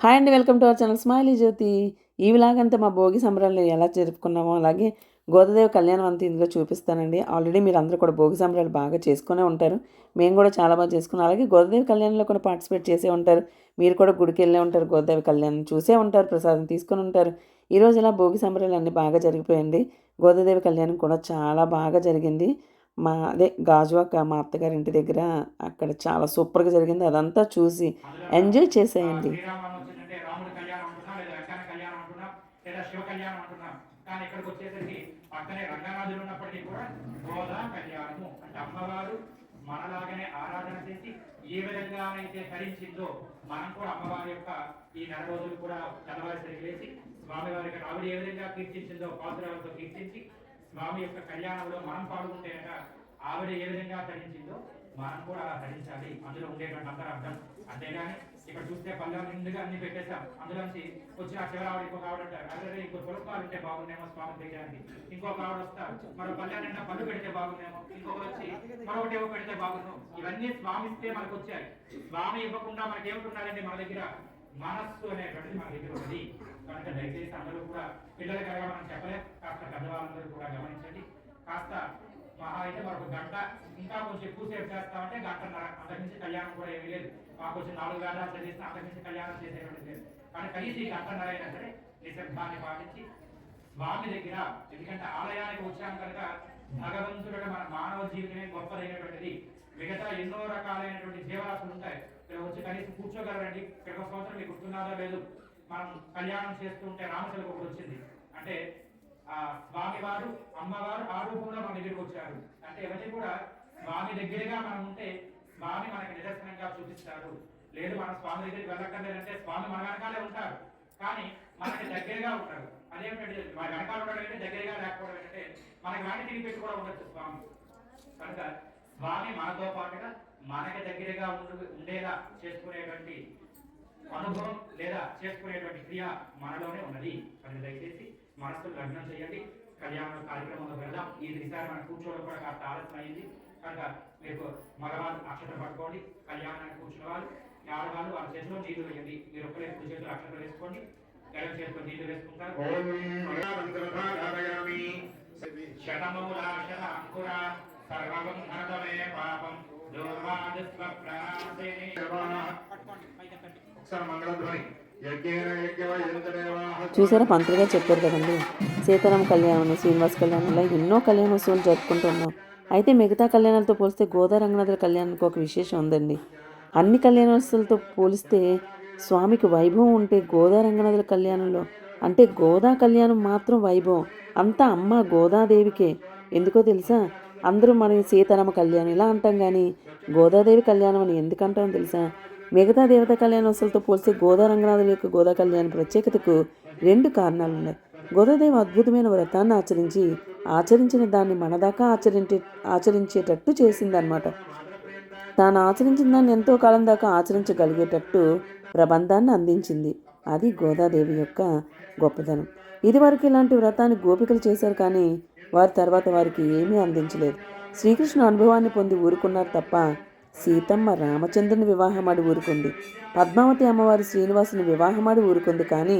Hi అండి welcome to our channel smiley Jyothi. ఈ విలాగంతా మా భోగి సంబరాలు ఎలా జరుపుకున్నామో అలాగే గోదాదేవి కళ్యాణం అంతా ఇందులో చూపిస్తానండి. ఆల్రెడీ మీరు అందరూ కూడా భోగి సంబరాలు బాగా చేసుకునే ఉంటారు. మేము కూడా చాలా బాగా చేసుకున్నాం. అలాగే గోదాదేవి కళ్యాణంలో కూడా పార్టిసిపేట్ చేసే ఉంటారు. మీరు కూడా గుడికి వెళ్ళే ఉంటారు గోదాదేవి కళ్యాణం చూసే ఉంటారు ప్రసాదం తీసుకొని ఉంటారు. ఈరోజు ఇలా భోగి సంబరాలు అన్నీ బాగా జరిగిపోయింది గోదాదేవి కళ్యాణం కూడా చాలా బాగా జరిగింది. మా అదే గాజువాక మా అత్తగారి ఇంటి దగ్గర అక్కడ చాలా సూపర్గా జరిగింది. అదంతా చూసి ఎంజాయ్ చేసేయండి. కానీ ఇక్కడికి వచ్చేసరికి పక్కనే రంగనాథులు ఉన్నప్పటికీ కూడా గోదా కళ్యాణము అంటే అమ్మవారు మనలాగానే ఆరాధన చేసి ఏ విధంగా అయితే ధరించిందో మనం కూడా అమ్మవారి యొక్క ఈ నెల రోజులు కూడా తెల్లవారి లేచి స్వామి ఆవిడ ఏ విధంగా కీర్తించిందో పాత్రలతో కీర్తించి స్వామి యొక్క కళ్యాణంలో మనం పాల్గొంటేనక ఆవిడ ఏ విధంగా ధరించిందో మనం కూడా అలా ధరించాలి. అందులో ఉండేటువంటి అందరూ అర్థం. అంతేగాని ఇక్కడ చూస్తే పల్లె నిండుగా అన్ని పెట్టేశాం. అందులోంచి వచ్చిన చివరావిడ ఇంకొక ఆవిడ అంటారు అదే ఇంకో పులపాలు ఉంటే బాగుండేమో స్వామి దగ్గరికి ఇంకొక ఆవిడ వస్తారు మరో పల్లె నిండా పళ్ళు పెడితే బాగుండేమో. ఇంకొక వచ్చి మరొకటి ఏమో పెడితే బాగుండు ఇవన్నీ స్వామిస్తే మనకు వచ్చాయి. స్వామి ఇవ్వకుండా మనకి ఏమిటున్నారండి మన దగ్గర? మనస్సు అనేటువంటిది మన దగ్గర ఉన్నది. కనుక దయచేసి అందరూ కూడా పిల్లలు కనుక మనం చెప్పలేదు కాస్త పెద్దవాళ్ళందరూ కూడా గమనించండి. కాస్త మహా అయితే మరొక గంట ఇంకా కొంచెం ఎక్కువ సేపు చేస్తామంటే గంటన్నర. అంతకుమించి కళ్యాణం కూడా ఏమీ లేదు. మాకు కొంచెం నాలుగు గంటలు చదివిస్తే అంతకుమించి కళ్యాణం చేసేటువంటి లేదు. కానీ కనీసం ఈ గంటన్నర అయినా సరే నిశ్శబ్దాన్ని పాటించి స్వామి దగ్గర ఎందుకంటే ఆలయానికి వచ్చాం కనుక భగవంతుడు మన మానవ జీవితమే గొప్పదైనటువంటిది. మిగతా ఎన్నో రకాలైనటువంటి జీవరాశులు ఉంటాయి. ఇక్కడ వచ్చి కనీసం కూర్చోగలరండి. ఇక్కడ ఒక సంవత్సరం మీకు గుర్తున్నదో లేదు? మనం కళ్యాణం చేస్తుంటే రామశిల్ప ఒకటి వచ్చింది. అంటే ఆ స్వామివారు అమ్మవారు ఆ రూపంలో మన దగ్గరికి వచ్చారు. అంటే ఎవరికి కూడా స్వామి దగ్గరగా మనం ఉంటే స్వామి మనకి నిదర్శనంగా చూపిస్తారు. లేదు మన స్వామి దగ్గరికి వెళ్ళక్కర్లేదంటే స్వామి మన వెనకాలే ఉంటారు. కానీ మనకి దగ్గరగా ఉంటారు. అదేమిటంటే మన వెనకాల ఉండడం అంటే దగ్గరగా లేకపోవడం ఏంటంటే మనకి వాటి తిరిగి పెట్టి కూడా ఉండొచ్చు స్వామి. కనుక స్వామి మనతో పాటుగా మనకి దగ్గరగా ఉండు ఉండేలా చేసుకునేటువంటి అనుభవం లేదా చేసుకునేటువంటి క్రియ మనలోనే ఉన్నది. కనుక దయచేసి మనసును లగ్నం చేయండి. కళ్యాణ కార్యక్రమంలో వెళ్దాం. ఈ దిశాన్ని మనం కూర్చోవడం కూడా కాస్త ఆలస్యం అయింది కనుక మీకు మగవాళ్ళు అక్షరం పట్టుకోండి. కళ్యాణానికి కూర్చున్న వాళ్ళు ఆడవాళ్ళు వాళ్ళ చేతిలో నీళ్ళు వేయండి. మీరు ఒక్కరే కుడి చేతిలో అక్షరం వేసుకోండి. ఎడమ చేతిలో నీళ్ళు వేసుకుంటారు. శతమూలాశత అంకుర సర్వం పాపం. చూసారా పంతులు చెప్పారు కదండి? సీతారాం కళ్యాణం శ్రీనివాస కళ్యాణం ఇలా ఎన్నో కళ్యాణోత్సవాలు జరుపుకుంటున్నాం అయితే మిగతా కళ్యాణాలతో పోలిస్తే గోదా రంగనాథుల కళ్యాణానికి ఒక విశేషం ఉందండి. అన్ని కళ్యాణోత్సవాలతో పోలిస్తే స్వామికి వైభవం ఉంటే గోదా రంగనాథుల కళ్యాణంలో అంటే గోదా కళ్యాణం మాత్రం వైభవం. అంతా అమ్మ గోదాదేవికే. ఎందుకో తెలుసా? అందరూ మనం సీతారామ కళ్యాణం ఇలా అంటాం కానీ గోదాదేవి కళ్యాణం అని ఎందుకంటామో తెలుసా? మిగతా దేవత కళ్యాణోత్సవాలతో పోలిస్తే గోదా రంగనాథుల యొక్క గోదా కళ్యాణ ప్రత్యేకతకు రెండు కారణాలు ఉన్నాయి గోదాదేవి అద్భుతమైన వ్రతాన్ని ఆచరించి ఆచరించిన దాన్ని మనదాకా ఆచరించే ఆచరించేటట్టు చేసిందనమాట తాను ఆచరించిన దాన్ని ఎంతో కాలం దాకా ఆచరించగలిగేటట్టు ప్రబంధాన్ని అందించింది. అది గోదాదేవి యొక్క గొప్పతనం. ఇదివరకు ఇలాంటి వ్రతాన్ని గోపికలు చేశారు కానీ వారి తర్వాత వారికి ఏమీ అందించలేదు. శ్రీకృష్ణ అనుభవాన్ని పొంది ఊరుకున్నారు తప్ప సీతమ్మ రామచంద్రుని వివాహమాడి ఊరుకుంది. పద్మావతి అమ్మవారి శ్రీనివాసుని వివాహమాడి ఊరుకుంది కానీ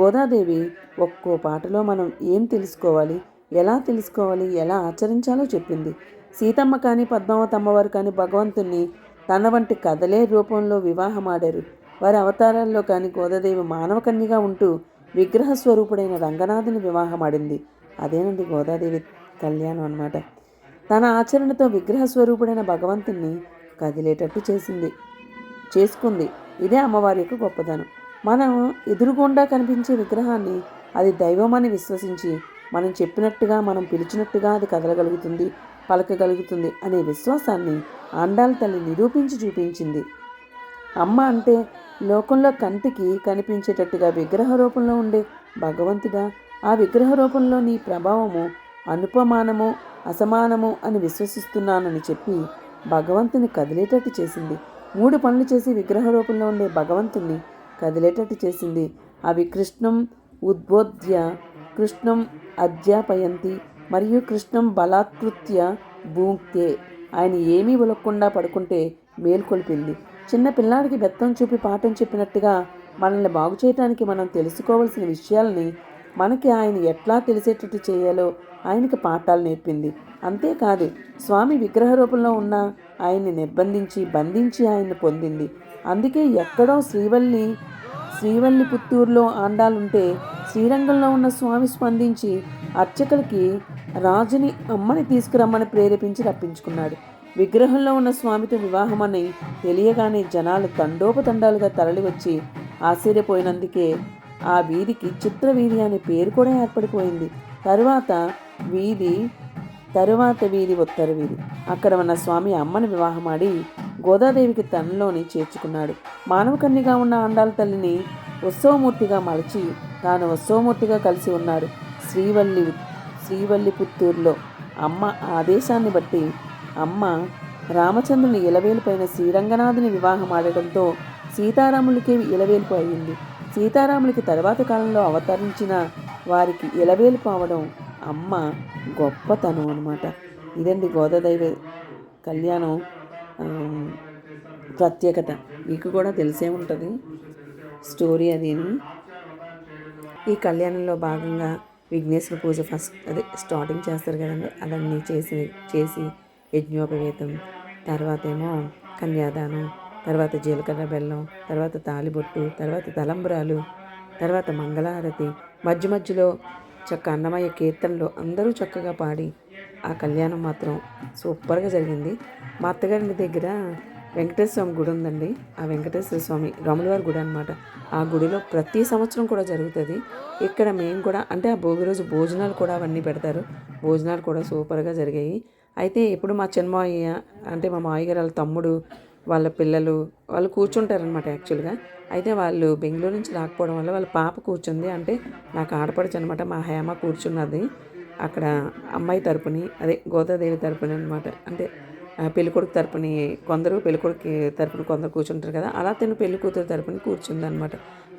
గోదాదేవి ఒక్కో పాటలో మనం ఏం తెలుసుకోవాలి ఎలా తెలుసుకోవాలి ఎలా ఆచరించాలో చెప్పింది. సీతమ్మ కానీ పద్మావతి అమ్మవారు కానీ భగవంతుణ్ణి తన వంటి కథలే రూపంలో వివాహమాడారు. వారి అవతారాల్లో కానీ గోదాదేవి మానవకన్యగా ఉంటూ విగ్రహ స్వరూపుడైన రంగనాథుని వివాహమాడింది. అదేనండి గోదాదేవి కళ్యాణం అన్నమాట. తన ఆచరణతో విగ్రహ స్వరూపుడైన భగవంతుణ్ణి కదిలేటట్టు చేసింది. చేసుకుంది. ఇదే అమ్మవారి యొక్క గొప్పదనం. మనం ఎదురుగుండా కనిపించే విగ్రహాన్ని అది దైవమని విశ్వసించి మనం చెప్పినట్టుగా మనం పిలిచినట్టుగా అది కదలగలుగుతుంది పలకగలుగుతుంది అనే విశ్వాసాన్ని ఆండాల తల్లి నిరూపించి చూపించింది. అమ్మ అంటే లోకంలో కంటికి కనిపించేటట్టుగా విగ్రహ రూపంలో ఉండే భగవంతుడా? ఆ విగ్రహ రూపంలో నీ ప్రభావము అనుపమానము అసమానము అని విశ్వసిస్తున్నానని చెప్పి భగవంతుని కదిలేటట్టు చేసింది. మూడు పనులు చేసి విగ్రహ రూపంలో ఉండే భగవంతుణ్ణి కదిలేటట్టు చేసింది. అవి కృష్ణం ఉద్బోధ్య కృష్ణం అధ్యాపయంతి మరియు కృష్ణం బలాత్కృత్య భూక్తే. ఆయన ఏమీ ఉలక్కుండా పడుకుంటే మేల్కొల్పింది. చిన్న పిల్లాడికి బెత్తం చూపి పాఠం చెప్పినట్టుగా మనల్ని బాగు చేయటానికి మనం తెలుసుకోవాల్సిన విషయాల్ని మనకి ఆయన ఎట్లా తెలిసేటట్టు చేయాలో ఆయనకి పాఠాలు నేర్పింది. అంతేకాదు స్వామి విగ్రహ రూపంలో ఉన్న ఆయన్ని నిర్బంధించి బంధించి ఆయన్ని పొందింది. అందుకే ఎక్కడో శ్రీవల్లి శ్రీవల్లి పుత్తూరులో ఆండాలుంటే శ్రీరంగంలో ఉన్న స్వామి స్పందించి అర్చకులకి రాజుని అమ్మని తీసుకురమ్మని ప్రేరేపించి రప్పించుకున్నాడు. విగ్రహంలో ఉన్న స్వామితో వివాహమని తెలియగానే జనాలు తండోపతండాలుగా తరలివచ్చి ఆశ్చర్యపోయినందుకే ఆ వీధికి చిత్ర వీధి అనే పేరు కూడా ఏర్పడిపోయింది. తరువాత వీధి తరువాత వీధి ఉత్తర వీధి. అక్కడ ఉన్న స్వామి అమ్మని వివాహమాడి గోదాదేవికి తనలోని చేర్చుకున్నాడు. మానవకన్యగా ఉన్న ఆండాల తల్లిని ఉత్సవమూర్తిగా మలచి తాను ఉత్సవమూర్తిగా కలిసి ఉన్నాడు శ్రీవల్లి శ్రీవల్లి పుత్తూరులో అమ్మ ఆదేశాన్ని బట్టి అమ్మ రామచంద్రుని ఇలవేలుపైన శ్రీరంగనాథుని వివాహం ఆడటంతో సీతారాములకి ఇలవేలుపు అయింది. సీతారాములకి తర్వాత కాలంలో అవతరించిన వారికి ఇలవేలు పోవడం అమ్మ గొప్పతనం అనమాట ఇదండి గోదాదైవ కళ్యాణం ప్రత్యేకత. మీకు కూడా తెలిసే ఉంటుంది స్టోరీ అది ఈ కళ్యాణంలో భాగంగా విఘ్నేశ్వర పూజ ఫస్ట్ అదే స్టార్టింగ్ చేస్తారు కదండి. అవన్నీ చేసి చేసి యజ్ఞోపవేతం తర్వాత ఏమో కన్యాదానం తర్వాత జీలకర్ర బెల్లం తర్వాత తాలిబొట్టు తర్వాత తలంబ్రాలు తర్వాత మంగళహారతి మధ్య మధ్యలో చక్క అన్నమయ్య కీర్తనలు అందరూ చక్కగా పాడి ఆ కళ్యాణం మాత్రం సూపర్గా జరిగింది. మా అత్తగారి దగ్గర వెంకటేశ్వర స్వామి గుడి ఉందండి. ఆ వెంకటేశ్వర స్వామి రాములవారి గుడి అనమాట ఆ గుడిలో ప్రతి సంవత్సరం కూడా జరుగుతుంది. ఇక్కడ మేము కూడా అంటే ఆ భోగి రోజు భోజనాలు కూడా అవన్నీ పెడతారు. భోజనాలు కూడా సూపర్గా జరిగాయి. అయితే ఇప్పుడు మా చిన్నమాయ్య అంటే మా మావయ్య గారు వాళ్ళ తమ్ముడు వాళ్ళ పిల్లలు వాళ్ళు కూర్చుంటారనమాట యాక్చువల్గా. అయితే వాళ్ళు బెంగళూరు నుంచి రాకపోవడం వల్ల వాళ్ళ పాప కూర్చుంది. అంటే నాకు ఆడపడచ్చు అనమాట మా హేమ కూర్చున్నది. అక్కడ అమ్మాయి తరపుని అదే గోదాదేవి తరపుని అనమాట అంటే పెళ్ళికొడుకు తరపుని కొందరు పెళ్ళికొడుకు తరపున కొందరు కూర్చుంటారు కదా అలా తను పెళ్ళి కూతురు తరపుని కూర్చుంది అనమాట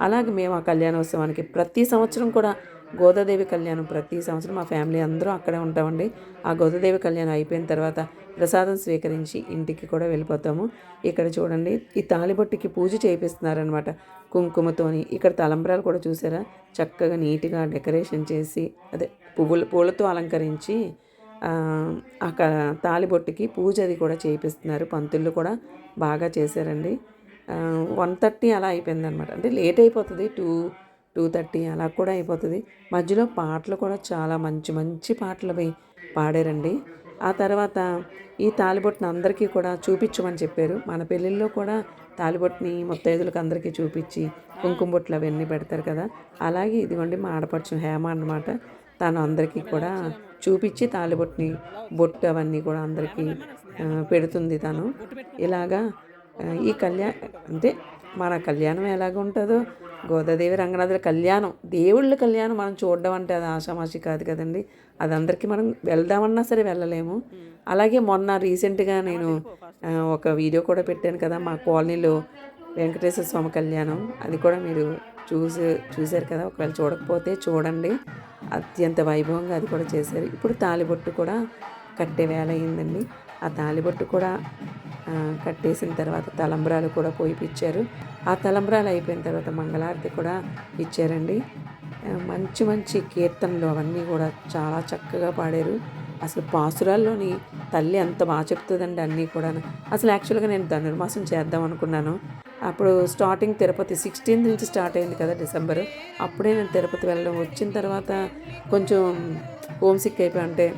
అలాగే మేము ఆ కళ్యాణోత్సవానికి ప్రతి సంవత్సరం కూడా గోదాదేవి కళ్యాణం ప్రతి సంవత్సరం మా ఫ్యామిలీ అందరూ అక్కడే ఉంటామండి. ఆ గోదాదేవి కళ్యాణం అయిపోయిన తర్వాత ప్రసాదం స్వీకరించి ఇంటికి కూడా వెళ్ళిపోతాము. ఇక్కడ చూడండి ఈ తాలిబొట్టుకి పూజ చేయిస్తున్నారనమాట కుంకుమతోని. ఇక్కడ తలంబ్రాలు కూడా చూసారా? చక్కగా నీట్గా డెకరేషన్ చేసి అదే పువ్వులు పూలతో అలంకరించి అక్కడ తాలిబొట్టుకి పూజ అది కూడా చేయిస్తున్నారు పంతుళ్ళు కూడా బాగా చేశారండి. వన్ థర్టీ అలా అయిపోయింది అనమాట అంటే లేట్ అయిపోతుంది. టూ టూ థర్టీ అలా కూడా అయిపోతుంది. మధ్యలో పాటలు కూడా చాలా మంచి మంచి పాటలు అవి పాడారండి. ఆ తర్వాత ఈ తాలిబొట్టుని అందరికీ కూడా చూపించమని చెప్పారు. మన పెళ్ళిళ్ళలో కూడా తాలిబొట్టుని ముత్తైదులకు అందరికీ చూపించి కుంకుమ బొట్లు అవన్నీ పెడతారు కదా. అలాగే ఇదిగోండి మా ఆడపడుచు హేమ అన్నమాట. తను అందరికీ కూడా చూపించి తాలిబొట్టుని బొట్టు అవన్నీ కూడా అందరికీ పెడుతుంది తను. ఇలాగా ఈ కళ్యాణ అంటే మన కళ్యాణం ఎలాగ ఉంటుందో గోదాదేవి రంగనాథుల కళ్యాణం దేవుళ్ళ కళ్యాణం మనం చూడడం అంటే అది ఆషామాషి కాదు కదండి. అది అందరికీ మనం వెళ్దామన్నా సరే వెళ్ళలేము. అలాగే మొన్న రీసెంట్గా నేను ఒక వీడియో కూడా పెట్టాను కదా మా కాలనీలో వెంకటేశ్వర స్వామి కళ్యాణం. అది కూడా మీరు చూసి చూశారు కదా ఒకవేళ చూడకపోతే చూడండి. అత్యంత వైభవంగా అది కూడా చేశారు. ఇప్పుడు తాలిబొట్టు కూడా కట్టే వేళ అయిందండి ఆ తాలిబొట్టు కూడా కట్టేసిన తర్వాత తలంబ్రాలు కూడా పోయిపిచ్చారు. ఆ తలంబ్రాలు అయిపోయిన తర్వాత మంగళారతి కూడా ఇచ్చారండి. మంచి మంచి కీర్తనలు అవన్నీ కూడా చాలా చక్కగా పాడారు. అసలు పాసురాల్లోని తల్లి ఎంత బాగా చెప్తుందండి అన్నీ కూడా అసలు యాక్చువల్గా నేను ధనుర్మాసం చేద్దాం అనుకున్నాను అప్పుడు స్టార్టింగ్ తిరుపతి సిక్స్టీన్త్ నుంచి స్టార్ట్ అయింది కదా డిసెంబర్ అప్పుడే నేను తిరుపతి వెళ్ళడం. వచ్చిన తర్వాత కొంచెం హోమ్ సిక్ అయిపోయి అంటే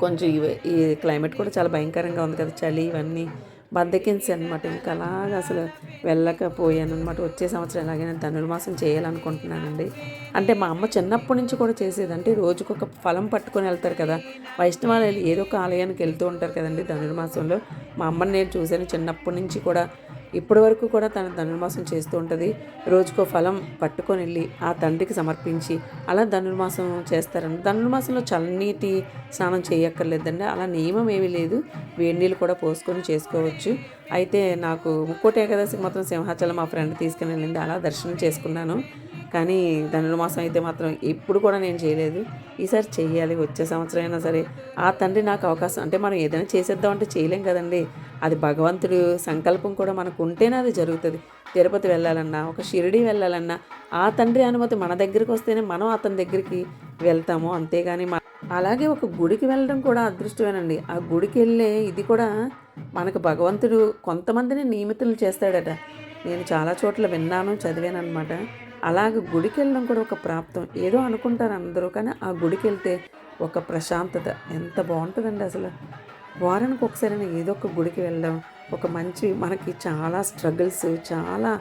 కొంచెం ఈ క్లైమేట్ కూడా చాలా భయంకరంగా ఉంది కదా. చలి ఇవన్నీ బద్దకించి అనమాట ఇంకా అలాగా అసలు వెళ్ళకపోయాను అనమాట వచ్చే సంవత్సరం ఎలాగైనా ధనుర్మాసం చేయాలనుకుంటున్నానండి. అంటే మా అమ్మ చిన్నప్పటి నుంచి కూడా చేసేది అంటే రోజుకొక ఫలం పట్టుకొని వెళ్తారు కదా. వైష్ణవాలు వెళ్ళి ఏదో ఒక ఆలయానికి వెళ్తూ ఉంటారు కదండి ధనుర్మాసంలో. మా అమ్మని నేను చూశాను చిన్నప్పటి నుంచి కూడా. ఇప్పటి వరకు కూడా తన ధనుర్మాసం చేస్తూ ఉంటుంది. రోజుకో ఫలం పట్టుకొని వెళ్ళి ఆ తండ్రికి సమర్పించి అలా ధనుర్మాసం చేస్తారండి. ధనుర్మాసంలో చల్లనీటి స్నానం చేయక్కర్లేదండి. అలా నియమం ఏమీ లేదు. వేడి నీళ్ళు కూడా పోసుకొని చేసుకోవచ్చు. అయితే నాకు ముక్కోటి ఏకాదశికి మాత్రం సింహాచలం మా ఫ్రెండ్ తీసుకుని వెళ్ళింది. అలా దర్శనం చేసుకున్నాను. కానీ ధనుర్మాసం అయితే మాత్రం ఎప్పుడు కూడా నేను చేయలేదు. ఈసారి చేయాలి వచ్చే సంవత్సరం అయినా సరే ఆ తండ్రి నాకు అవకాశం అంటే మనం ఏదైనా చేసేద్దాం అంటే చేయలేం కదండి. అది భగవంతుడు సంకల్పం కూడా మనకు ఉంటేనే అది జరుగుతుంది. తిరుపతి వెళ్ళాలన్నా ఒక షిరిడి వెళ్ళాలన్నా ఆ తండ్రి అనుమతి మన దగ్గరికి వస్తేనే మనం అతని దగ్గరికి వెళ్తాము. అంతేగాని అలాగే ఒక గుడికి వెళ్ళడం కూడా అదృష్టమేనండి. ఆ గుడికి వెళ్ళే ఇది కూడా మనకు భగవంతుడు కొంతమందిని నియమితులు చేస్తాడట. నేను చాలా చోట్ల విన్నాను చదివాను అనమాట అలాగే గుడికి వెళ్ళడం కూడా ఒక ప్రాప్తం. ఏదో అనుకుంటారు అందరూ కానీ ఆ గుడికి వెళ్తే ఒక ప్రశాంతత. ఎంత బాగుంటుందండి అసలు. వారానికి ఒకసారి ఏదో ఒక గుడికి వెళ్ళడం ఒక మంచి మనకి చాలా స్ట్రగుల్స్ చాలా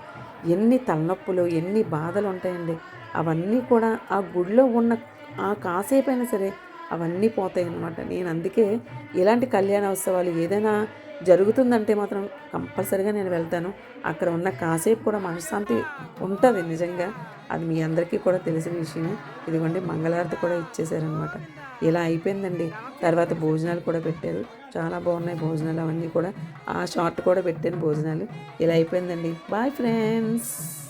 ఎన్ని తలనొప్పులు ఎన్ని బాధలు ఉంటాయండి. అవన్నీ కూడా ఆ గుడిలో ఉన్న ఆ కాసేపు అయినా సరే అవన్నీ పోతాయి అన్నమాట నేను అందుకే ఇలాంటి కళ్యాణ ఉత్సవాలు ఏదైనా జరుగుతుందంటే మాత్రం కంపల్సరిగా నేను వెళ్తాను. అక్కడ ఉన్న కాసేపు కూడా మనశ్శాంతి ఉంటుంది నిజంగా. అది మీ అందరికీ కూడా తెలిసిన విషయం ఇదిగోండి మంగళారతి కూడా ఇచ్చేసారనమాట ఇలా అయిపోయిందండి. తర్వాత భోజనాలు కూడా పెట్టారు. చాలా బాగున్నాయి భోజనాలు అవన్నీ కూడా. ఆ షార్ట్ కూడా పెట్టాను భోజనాలు. ఇలా అయిపోయిందండి. Bye friends.